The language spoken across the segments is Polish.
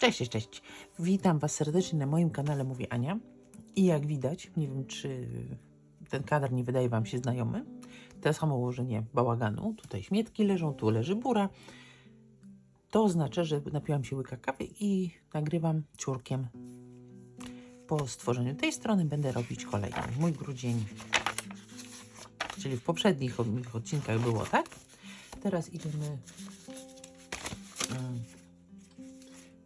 Cześć, cześć, cześć. Witam Was serdecznie na moim kanale Mówi Ania. I jak widać, nie wiem czy ten kadr nie wydaje Wam się znajomy. To samo ułożenie bałaganu. Tutaj śmietki leżą, tu leży bura. To oznacza, że napiłam się łyka kawy i nagrywam ciurkiem. Po stworzeniu tej strony będę robić kolejną. Mój grudzień, czyli w poprzednich odcinkach było tak. Teraz idziemy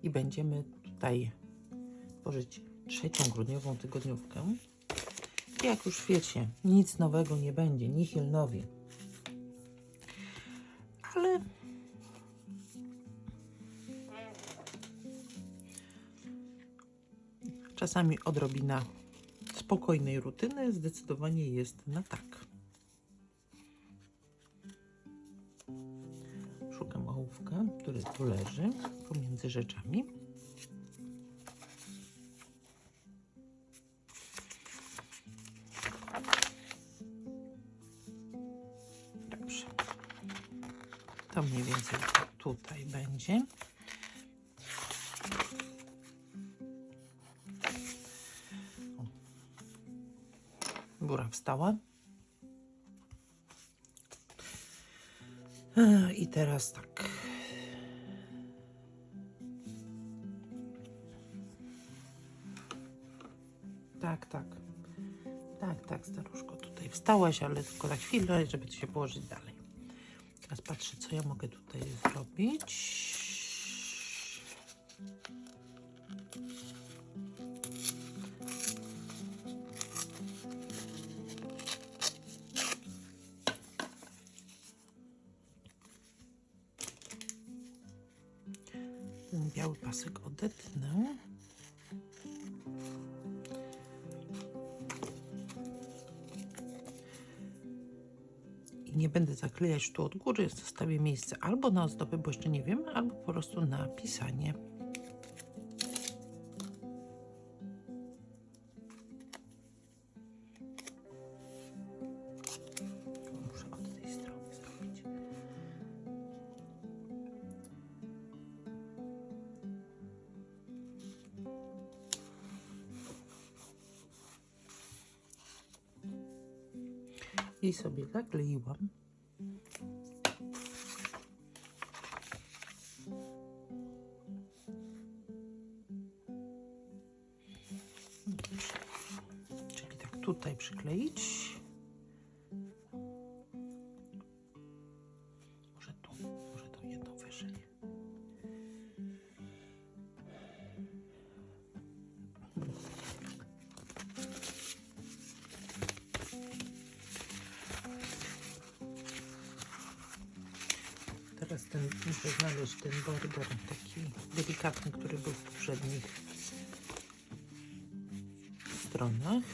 i będziemy tutaj tworzyć trzecią grudniową tygodniówkę. Jak już wiecie, nic nowego nie będzie, nihil. Ale czasami odrobina spokojnej rutyny zdecydowanie jest na tak. Tu leży pomiędzy rzeczami. Dobrze. To mniej więcej tutaj będzie. Góra wstała. E, I teraz tak. Tak, tak. Tak, tak, staruszko, tutaj wstałaś, ale tylko na chwilę, żeby się położyć dalej. Teraz patrzę, co ja mogę tutaj zrobić. Zaklejać tu od góry, zostawię miejsce albo na ozdoby, bo jeszcze nie wiem, albo po prostu na pisanie. I sobie zakleiłam. Teraz ten, muszę znaleźć ten border taki delikatny, który był w poprzednich stronach.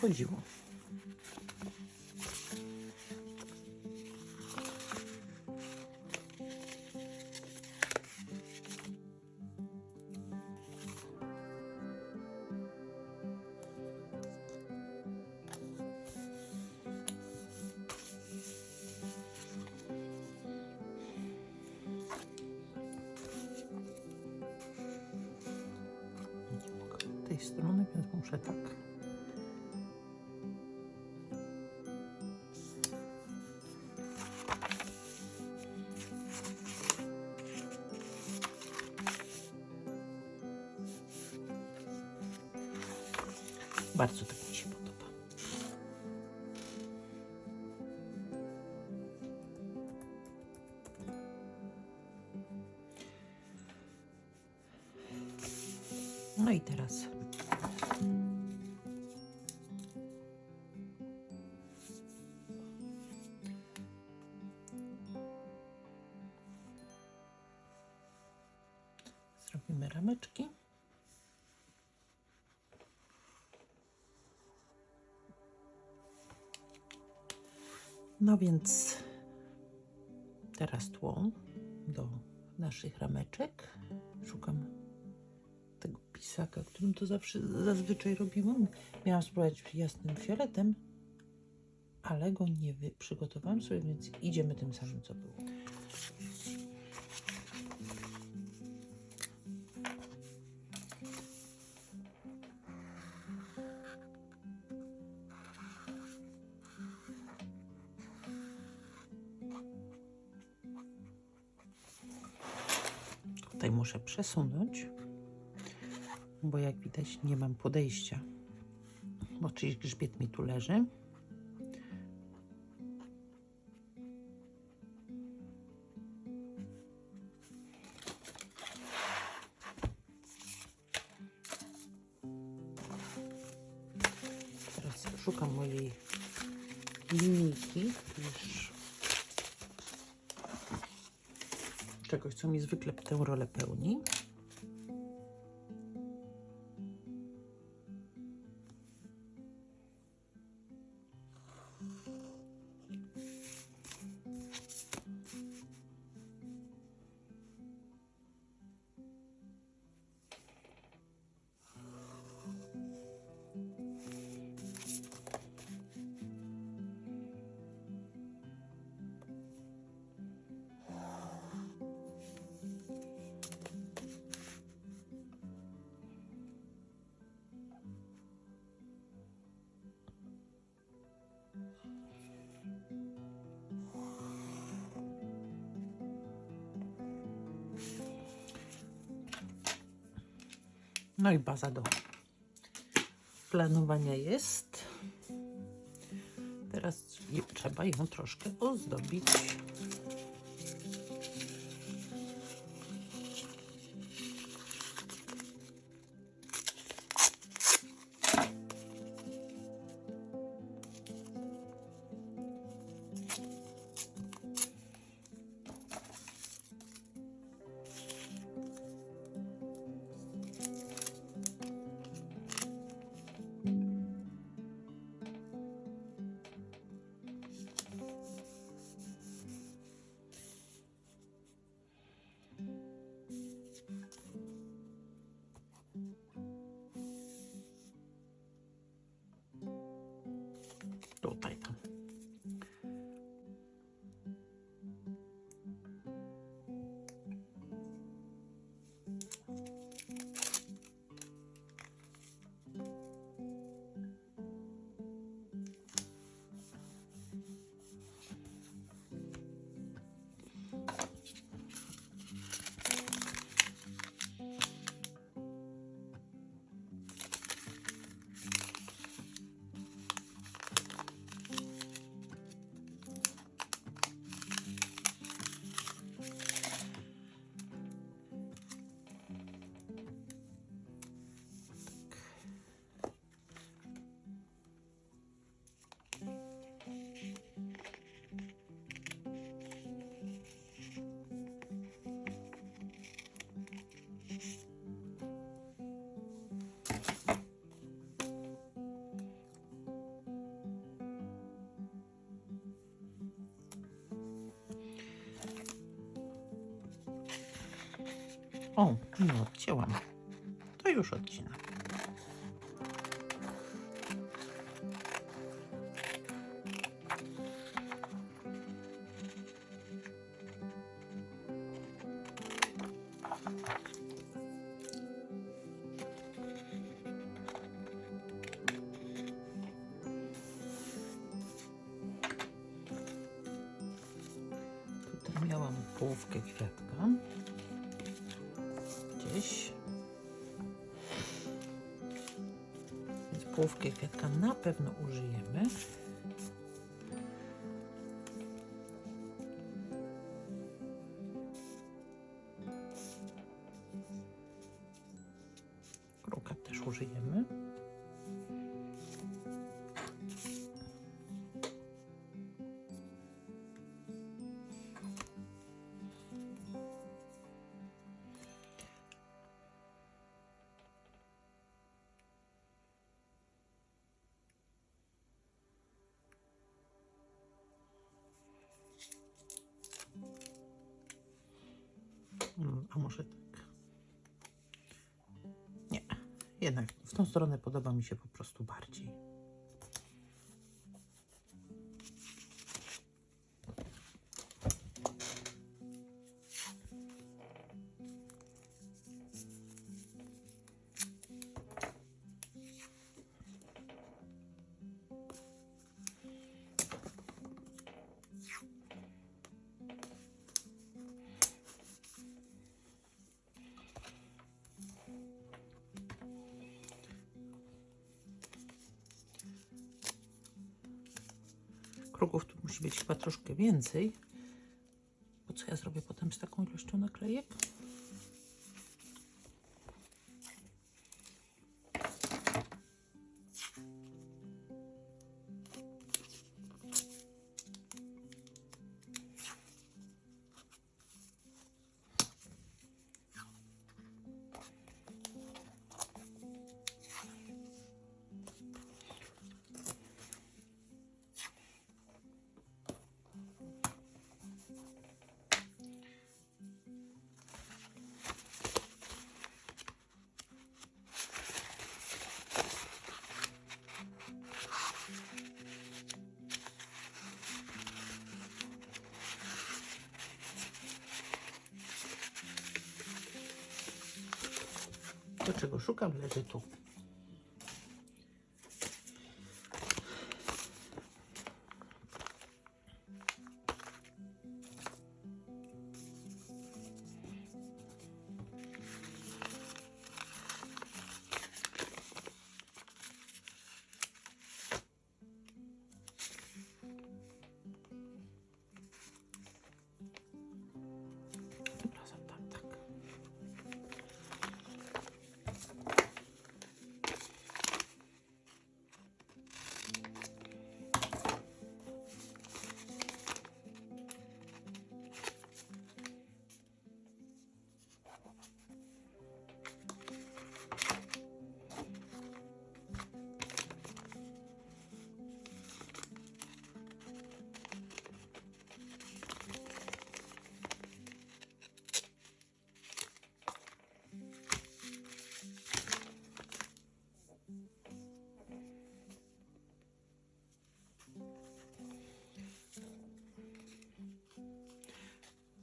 Chodziło. Strony, więc muszę tak. Bardzo tak mi się podoba. No i teraz więc teraz tło do naszych rameczek. Szukam tego pisaka, którym to zawsze zazwyczaj robiłam. Miałam spróbować jasnym fioletem, ale go nie przygotowałam sobie, więc idziemy tym samym, co było. Muszę przesunąć, bo jak widać nie mam podejścia, bo czyjś grzbiet mi tu leży. Teraz szukam mojej linijki, już czegoś, co mi zwykle tę rolę pełni. No i baza do planowania jest. Teraz trzeba ją troszkę ozdobić. Tutaj tam. O, nie odcięłam. To już odcinam. Tutaj miałam połówkę kwiatka. Połówkę kwiatka na pewno użyjemy. A może tak? Nie, jednak w tą stronę podoba mi się po prostu bardziej. Kruków tu musi być chyba troszkę więcej. Bo co ja zrobię potem z taką ilością naklejek? Czego szukam leży tu.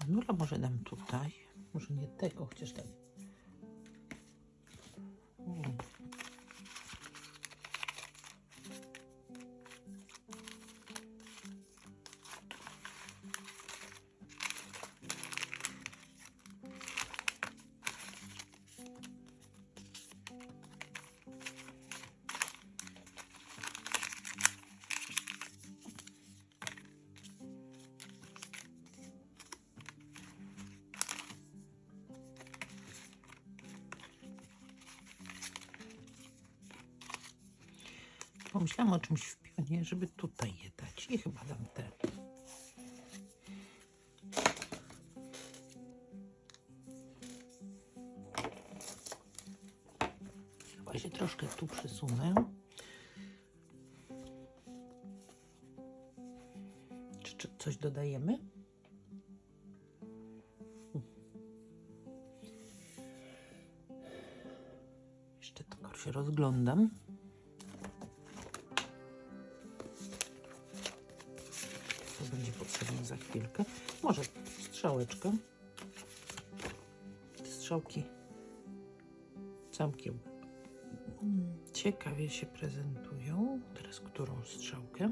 Nura może dam tutaj. Może nie tego, chociaż dam. Pomyślałam o czymś w pionie, żeby tutaj je dać. I chyba dam te. Chyba się troszkę tu przesunę. Czy, czy coś dodajemy? Jeszcze tylko się rozglądam. Chwilkę. Może strzałeczkę. Strzałki całkiem mm, ciekawie się prezentują. Teraz którą strzałkę?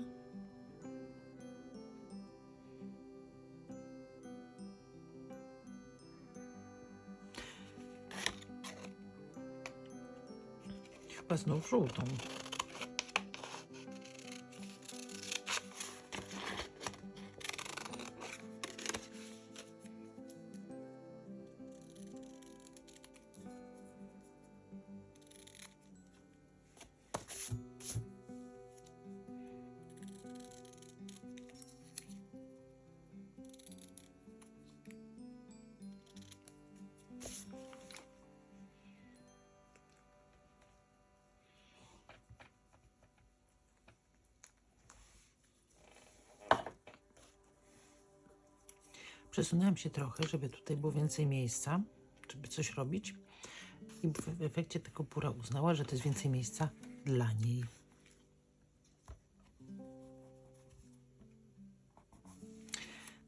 Chyba znów żółtą. Przesunęłam się trochę, żeby tutaj było więcej miejsca, żeby coś robić. I w efekcie tylko Pura uznała, że to jest więcej miejsca dla niej.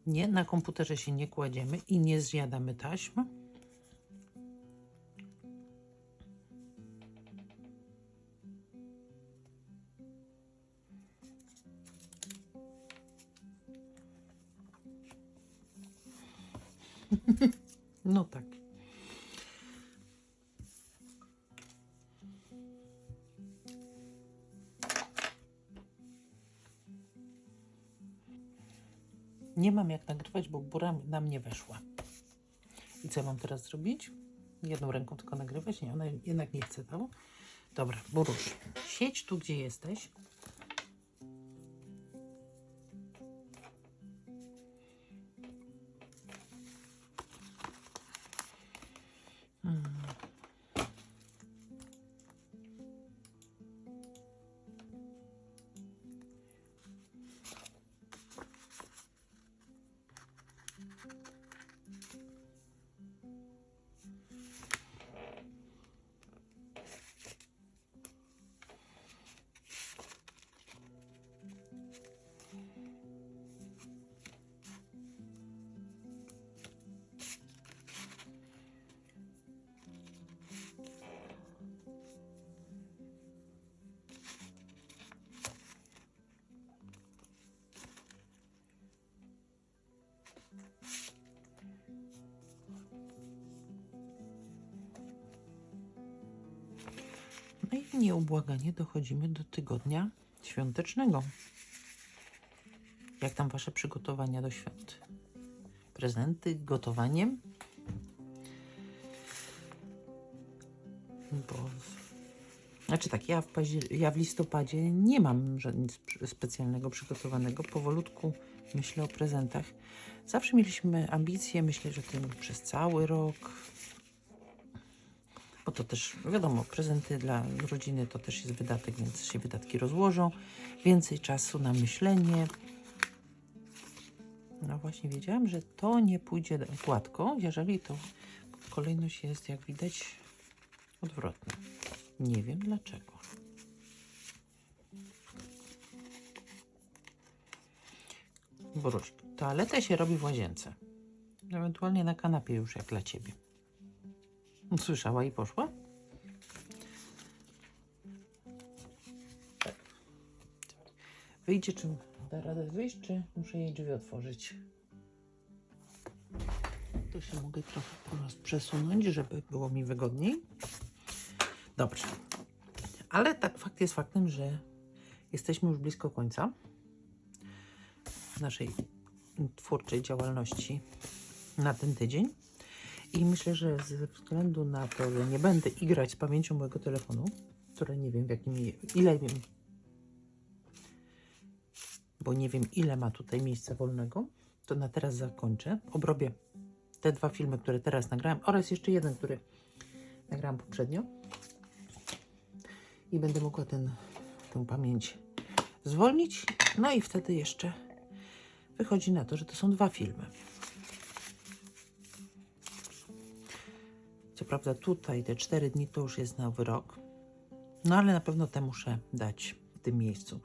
Nie, na komputerze się nie kładziemy i nie zjadamy taśm. Bura na mnie weszła. I co mam teraz zrobić? Jedną ręką tylko nagrywać? Nie, ona jednak nie chce tego. Dobra, Burusz, siedź tu, gdzie jesteś. No i nieubłaganie dochodzimy do tygodnia świątecznego. Jak tam wasze przygotowania do świąt? Prezenty, gotowaniem? Bo... Znaczy tak, ja w, ja w listopadzie nie mam nic specjalnego przygotowanego. Powolutku myślę o prezentach. Zawsze mieliśmy ambicje, myślę, że tym przez cały rok, to też, wiadomo, prezenty dla rodziny to też jest wydatek, więc się wydatki rozłożą. Więcej czasu na myślenie. No właśnie, wiedziałam, że to nie pójdzie gładko, jeżeli to kolejność jest, jak widać, odwrotna. Nie wiem dlaczego. Boruś, toaletę się robi w łazience. Ewentualnie na kanapie już, jak dla ciebie. Słyszała i poszła? Wyjdzie, czy da radę wyjść, czy muszę jej drzwi otworzyć? Tu się mogę trochę przesunąć, żeby było mi wygodniej. Dobrze. Ale tak fakt jest faktem, że jesteśmy już blisko końca naszej twórczej działalności na ten tydzień. I myślę, że ze względu na to, że nie będę igrać z pamięcią mojego telefonu, które nie wiem w jakim, ile wiem, bo nie wiem ile ma tutaj miejsca wolnego, to na teraz zakończę. Obrobię te dwa filmy, które teraz nagrałem oraz jeszcze jeden, który nagrałam poprzednio. I będę mogła ten, tę pamięć zwolnić. No i wtedy jeszcze wychodzi na to, że to są dwa filmy. Co prawda tutaj te cztery dni to już jest nowy rok. No ale na pewno te muszę dać w tym miejscu.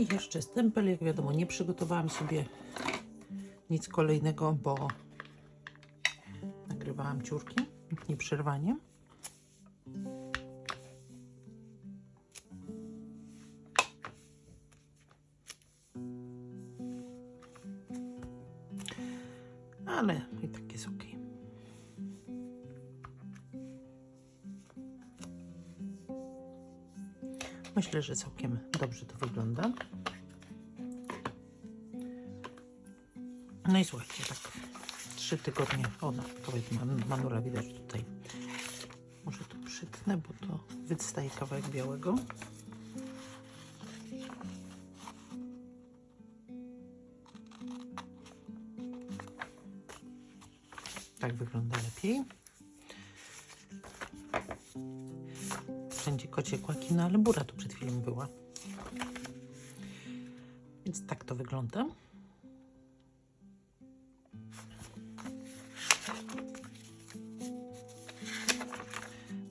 I jeszcze stempel, jak wiadomo, nie przygotowałam sobie nic kolejnego, bo nagrywałam ciurki, nie przerwaniem. Myślę, że całkiem dobrze to wygląda. No i słuchajcie, tak trzy tygodnie. O, no, man, manura widać tutaj. Może tu przytnę, bo to wystaje kawałek białego. Tak wygląda lepiej. No ale bura tu przed chwilą była. Więc tak to wygląda.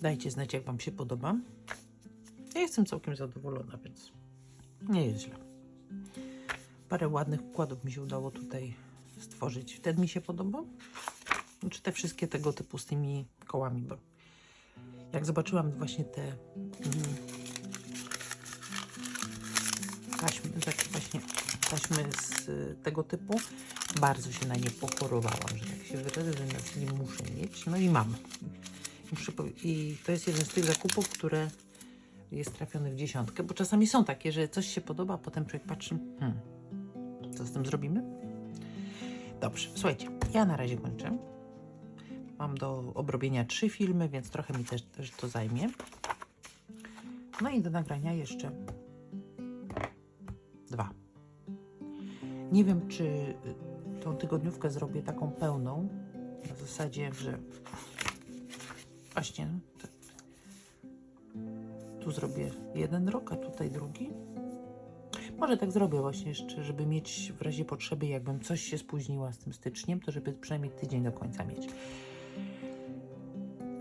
Dajcie znać, jak Wam się podoba. Ja jestem całkiem zadowolona, więc nie jest źle. Parę ładnych układów mi się udało tutaj stworzyć. Ten mi się podoba. Czy te wszystkie tego typu z tymi kołami, bo jak zobaczyłam właśnie te mm, taśmy, takie właśnie taśmy z y, tego typu, bardzo się na nie pochorowałam, że tak się wyrażę, że nie muszę mieć. No i mam. Muszę I to jest jeden z tych zakupów, które jest trafiony w dziesiątkę, bo czasami są takie, że coś się podoba, a potem człowiek patrzy, hmm, co z tym zrobimy? Dobrze, słuchajcie, ja na razie kończę. Mam do obrobienia trzy filmy, więc trochę mi też, też to zajmie. No i do nagrania jeszcze Nie wiem, czy y, tą tygodniówkę zrobię taką pełną, na zasadzie, że właśnie tu zrobię jeden rok, a tutaj drugi. Może tak zrobię właśnie jeszcze, żeby mieć w razie potrzeby, jakbym coś się spóźniła z tym styczniem, to żeby przynajmniej tydzień do końca mieć.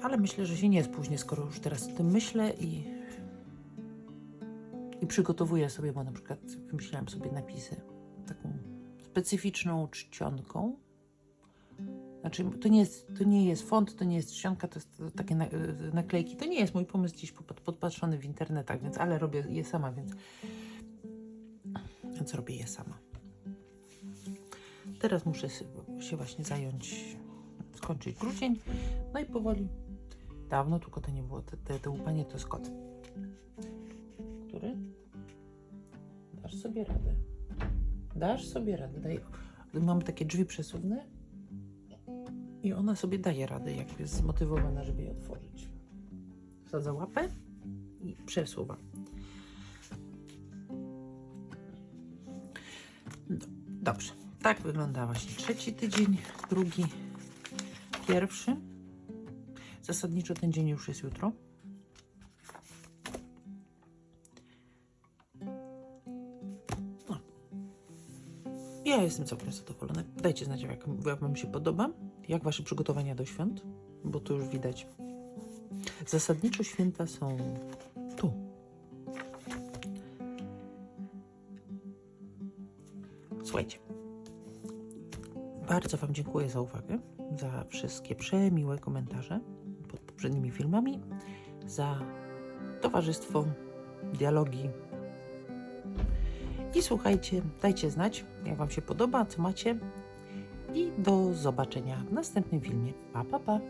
Ale myślę, że się nie spóźnię, skoro już teraz o tym myślę i, i przygotowuję sobie, bo na przykład wymyślałam sobie napisy specyficzną czcionką. Znaczy, to nie jest, to nie jest font, to nie jest czcionka, to jest takie na, naklejki. To nie jest mój pomysł gdzieś pod, podpatrzony w internetach, więc ale robię je sama, więc, więc robię je sama. Teraz muszę się właśnie zająć, skończyć grudzień, no i powoli. Dawno tu kota nie było. Te, te, te łupanie to jest. Który? Dasz sobie radę. Dasz sobie radę. Daj. Mamy takie drzwi przesuwne i ona sobie daje radę, jak jest zmotywowana, żeby je otworzyć. Wsadza łapę i przesuwa. Do, dobrze. Tak wygląda właśnie trzeci tydzień, drugi, pierwszy. Zasadniczo ten dzień już jest jutro. Ja jestem całkiem zadowolona. Dajcie znać, jak, jak Wam się podoba, jak Wasze przygotowania do świąt, bo tu już widać. Zasadniczo święta są tu. Słuchajcie, bardzo Wam dziękuję za uwagę, za wszystkie przemiłe komentarze pod poprzednimi filmami, za towarzystwo, dialogi. I słuchajcie, dajcie znać, jak Wam się podoba, co macie. I do zobaczenia w następnym filmie. Pa, pa, pa.